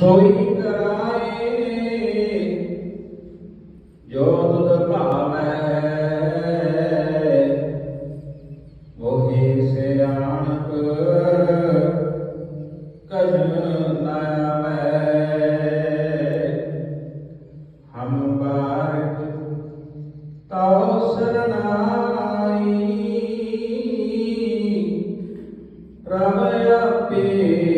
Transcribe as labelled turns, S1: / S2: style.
S1: ਸੋਈ ਕਰਾਏ ਜੋ ਤੁਧ ਭਾਵੈ ਉਹੀ ਸਿਆਣਪ ਕਜਨ ਨਾ ਹਮ ਬਾਰਕ ਤਉ ਸਰਨਾਈ ਪ੍ਰਭ ਆਪੇ